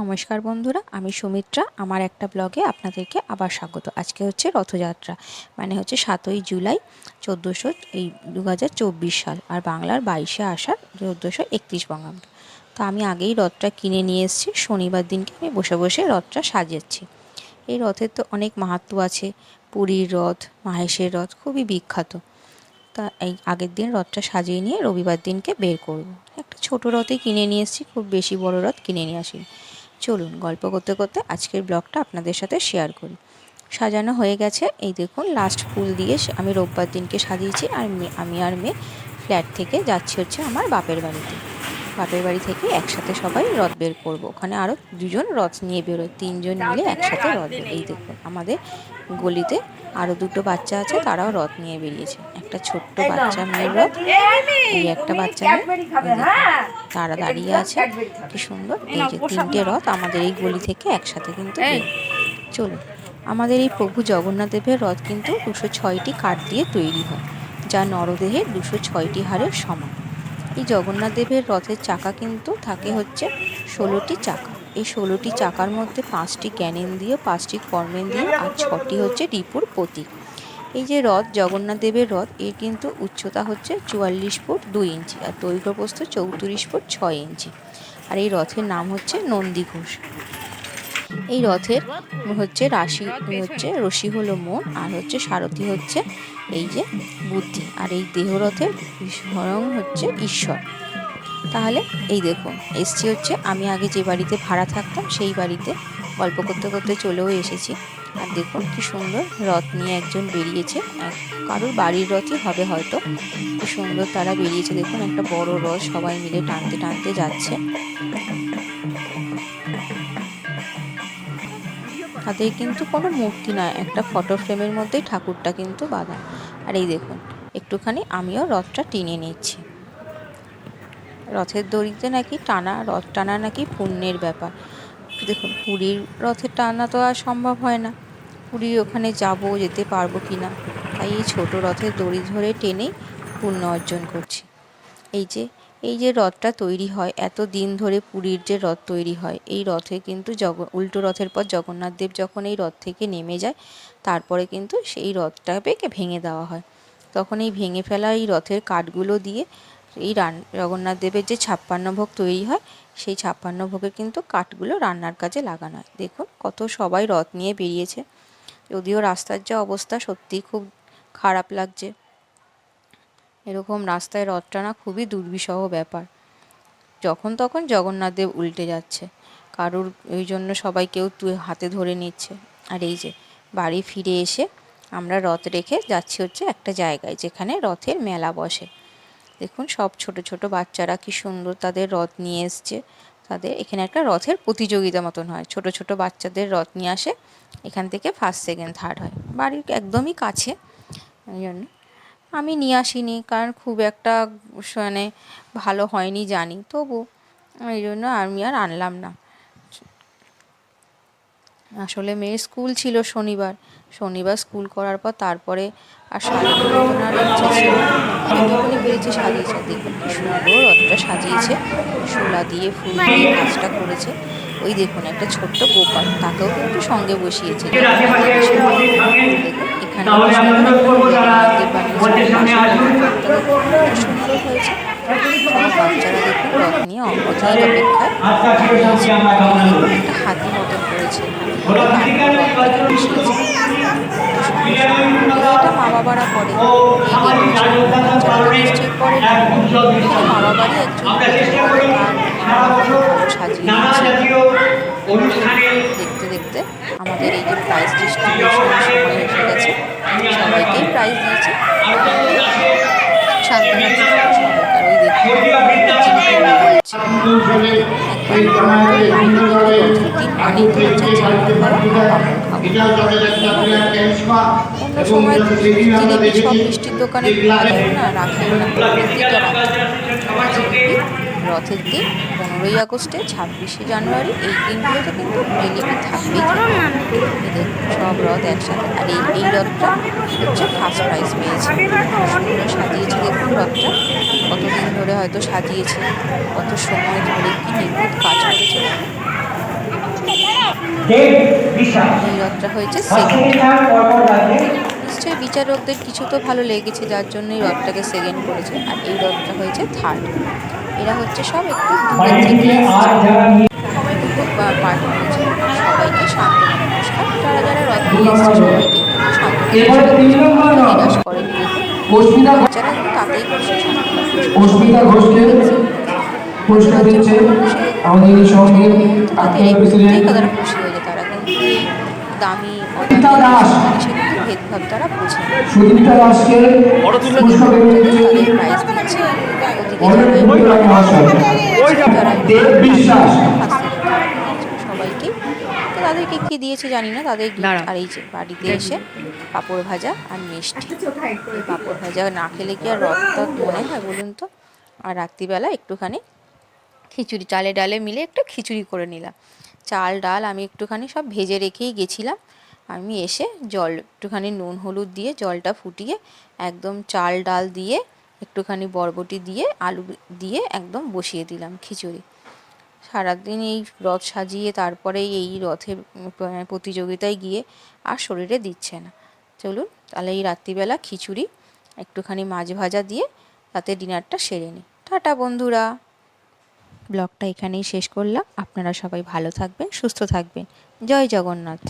নমস্কার বন্ধুরা, আমি সুমিত্রা। আমার একটা ব্লগে আপনাদেরকে আবার স্বাগত। আজকে হচ্ছে রথযাত্রা মানে হচ্ছে সাতই জুলাই চোদ্দোশো এই দু হাজার চব্বিশ সাল, আর বাংলার বাইশে আষাঢ় চোদ্দোশো একত্রিশ বঙ্গাব্দ। তো আমি আগেই রথটা কিনে নিয়ে এসেছি, শনিবার দিনকে আমি বসে বসে রথটা সাজাচ্ছি এই রথের তো অনেক মাহাত্ম আছে, পুরীর রথ, মাহেশের রথ, খুবই বিখ্যাত। তা এই আগের দিন রথটা সাজিয়ে নিয়ে রবিবার দিনকে বের করব। একটা ছোট রথে কিনে নিয়ে এসেছি, খুব বেশি বড় রথ কিনে নিয়ে আসিনি। চলুন গল্প করতে করতে আজকের ব্লগটা আপনাদের সাথে শেয়ার করি। সাজানো হয়ে গেছে, এই দেখুন লাস্ট ফুল দিয়ে আমি রোববার দিনকে সাজিয়েছি, আর আমি আর মেয়ে ফ্ল্যাট থেকে যাচ্ছি হচ্ছে আমার বাপের বাড়িতে। বাপের বাড়ি থেকে একসাথে সবাই রথ বের করব। ওখানে আরও দুজন রথ নিয়ে বেরোয় তিনজন মিলে একসাথে রথ এই দেখুন আমাদের গলিতে আরও দুটো বাচ্চা আছে তারাও রথ নিয়ে বেরিয়েছে। একটা ছোট্ট বাচ্চা মেয়ের রথ এই একটা বাচ্চা মেয়ে তারা দাঁড়িয়ে আছে। কি সুন্দর এই যে তিনটে রথ আমাদের এই গলি থেকে একসাথে কিন্তু চলুন আমাদের এই প্রভু জগন্নাথ দেবের রথ কিন্তু দুশো ছয়টি কাঠ দিয়ে তৈরি হয় যা নরদেহের দুশো ছয়টি হারের সমান। এই জগন্নাথ দেবের রথের চাকা কিন্তু থাকে হচ্ছে ষোলোটি চাকা। এই ষোলোটি চাকার মধ্যে পাঁচটি জ্ঞানেন্দ্রীয়, পাঁচটি কর্মেন্দ্রিয় আর ছটি হচ্ছে রিপুর প্রতীক এই যে রথ, জগন্নাথ দেবের রথ, এর কিন্তু উচ্চতা হচ্ছে চুয়াল্লিশ ফুট দুই ইঞ্চি আর দৈর্ঘ্যপ্রস্থ চৌত্রিশ ফুট ছয় ইঞ্চি। আর এই রথের নাম হচ্ছে নন্দী ঘোষ। এই রথের হচ্ছে রাশি হচ্ছে রশি হলো মন, আর হচ্ছে সারথি হচ্ছে এই যে বুদ্ধি, আর এই দেহরথের স্বয়ং হচ্ছে ঈশ্বর। তাহলে এই দেখুন, এসছি হচ্ছে আমি আগে যে বাড়িতে ভাড়া থাকতাম, সেই বাড়িতে গল্প করতে করতে চলেও এসেছি। আর দেখুন কি সুন্দর রথ নিয়ে একজন বেরিয়েছে কারোর বাড়ির রথই হবে হয়তো। কি সুন্দর তারা বেরিয়েছে, দেখুন একটা বড় রথ সবাই মিলে টানতে টানতে যাচ্ছে। তাদের কিন্তু কোনো মূর্তি নয়, একটা ফটো ফ্রেমের মধ্যেই ঠাকুরটা কিন্তু বাঁধা আর এই দেখুন, একটুখানি আমিও রথটা টেনে নিচ্ছি। রথের দড়িতে নাকি টানা, রথ টানা নাকি পুণ্যের ব্যাপার। দেখুন, পুরীর রথের টানা তো আর সম্ভব হয় না। পুরীর ওখানে যাব, যেতে পারব কি না তাই এই ছোটো রথের দড়ি ধরে টেনেই পুণ্য অর্জন করছি। এই যে এই যে রথটা তৈরি হয় এত দিন ধরে পুরীর যে রথ তৈরি হয়, এই রথে কিন্তু জগ, উল্টো রথের পর জগন্নাথদেব যখন এই রথ থেকে নেমে যায়, তারপরে কিন্তু সেই রথটাকে ভেঙে দেওয়া হয়। তখন এই ভেঙে ফেলা এই রথের কাঠগুলো দিয়ে এই রান, জগন্নাথ দেবের যে ছাপ্পান্ন ভোগ তৈরি হয়, সেই ছাপ্পান্ন ভোগের কিন্তু কাঠগুলো রান্নার কাজে লাগানো হয়। দেখুন কত সবাই রথ নিয়ে বেরিয়েছে। যদিও রাস্তার যা অবস্থা সত্যিই খুব খারাপ লাগছে। এরকম রাস্তায় রথ টানা খুবই দুর্বিষহ ব্যাপার। যখন তখন জগন্নাথদেব উল্টে যাচ্ছে। কারুর ওই জন্য সবাই কেউ তুই হাতে ধরে নিচ্ছে। আর এই যে, বাড়ি ফিরে এসে আমরা রথ রেখে যাচ্ছি হচ্ছে একটা জায়গায়, যেখানে রথের মেলা বসে। দেখুন সব ছোট ছোট বাচ্চারা কি সুন্দর তাদের রথ নিয়ে এসছে। তাদের এখানে একটা রথের প্রতিযোগিতা মতন হয়। ছোট ছোট বাচ্চাদের রথ নিয়ে আসে। এখান থেকে ফার্স্ট সেকেন্ড থার্ড হয়। বাড়ির একদমই কাছে। ওই জন্য আমি নিয়ে আসিনি, কারণ খুব একটা মানে ভালো হয়নি জানি। তবু এই জন্য আমি আর আনলাম না। আসলে মেয়ের স্কুল ছিল শনিবার। শনিবার স্কুল করার পর তারপরে আর সাজিয়েছে দেখুন কি সুন্দর রথটা সাজিয়েছে। শোলা দিয়ে ফুল দিয়ে কাজটা করেছে। ওই দেখুন একটা ছোট্ট গোপাল, তাকেও কিন্তু সঙ্গে বসিয়েছে। এখানে বাচ্চারা দেখুন একটা হাতি মতন করেছে এটা মা বাবারা করে। মা বাবারই একজন সাজিয়ে দেখতে দেখতে আমাদের এই যে প্রাইজ ডিস্ট্রিবিউশন সময় এসে গেছে সবাইকেই প্রাইজ দিয়েছে। সময় জিলিপি সব মিষ্টির দোকানে না রাখেন না। প্রতিটা রাখে রথের দিন পনেরোই আগস্টে ছাব্বিশে জানুয়ারি এই দিনগুলোতে কিন্তু জিলিপি থাকবেই এদের সব রথ একসাথে। আর এই এই রথটা হচ্ছে ফার্স্ট প্রাইজ পেয়েছে। সুন্দর সাজিয়েছে দেখুন রথটা। কতদিন ধরে হয়তো সাজিয়েছে কত সময় ধরে কি নিখুঁত কাজ করেছে। এই রথটা হয়েছে সেকেন্ড নিশ্চয়ই বিচারকদের কিছু তো ভালো লেগেছে যার জন্য এই রথটাকে সেকেন্ড করেছে। আর এই রথটা হয়েছে থার্ড এরা হচ্ছে সব একটু দূরে থেকে থেকে আর যারা নিয়ে করেছে। সবাইকে সান্ত্বনা পুরস্কার যারা যারা রথ নিয়ে এসেছে সবাইকে সান্ত্বনা এবার তিন নম্বর রথ। নিরাশ করেন যেহেতু যারা কিন্তু তাতেই খুশি পুরস্কার অস্মিতা ঘোষকে পুরস্কার দিচ্ছে। আমাদের সঙ্গে তাদের আত্মীয় এই প্রেসিডেন্ট তারা খুশি তারা কিন্তু দামি দাস। ভেদভাব তারা বোঝে সুদীপ্তা দাসকে পুরস্কার দিচ্ছে। দেব বিশ্বাস সবাইকে। তো তাদেরকে কি দিয়েছে জানি না তাদের আর এই যে বাড়িতে এসে পাঁপড় ভাজা আর মিষ্টি। পাঁপড় ভাজা না খেলে কি আর রথটা মনে হয় বলুন তো? আর রাত্রিবেলা একটুখানি খিচুড়ি চালে ডালে মিলে একটু খিচুড়ি করে নিলাম। চাল ডাল আমি একটুখানি সব ভেজে রেখেই গেছিলাম। আমি এসে জল একটুখানি নুন হলুদ দিয়ে জলটা ফুটিয়ে একদম চাল ডাল দিয়ে একটুখানি বরবটি দিয়ে, আলু দিয়ে একদম বসিয়ে দিলাম খিচুড়ি। সারাদিন এই রথ সাজিয়ে তারপরে এই রথের প্রতিযোগিতায় গিয়ে আর শরীরে দিচ্ছে না। চলুন, তাহলে এই রাত্রিবেলা খিচুড়ি, একটুখানি মাছ ভাজা দিয়ে তাতে ডিনারটা সেরে নিই। টাটা বন্ধুরা! ব্লগটা এখানেই শেষ করলাম। আপনারা সবাই ভালো থাকবেন, সুস্থ থাকবেন। জয় জগন্নাথ!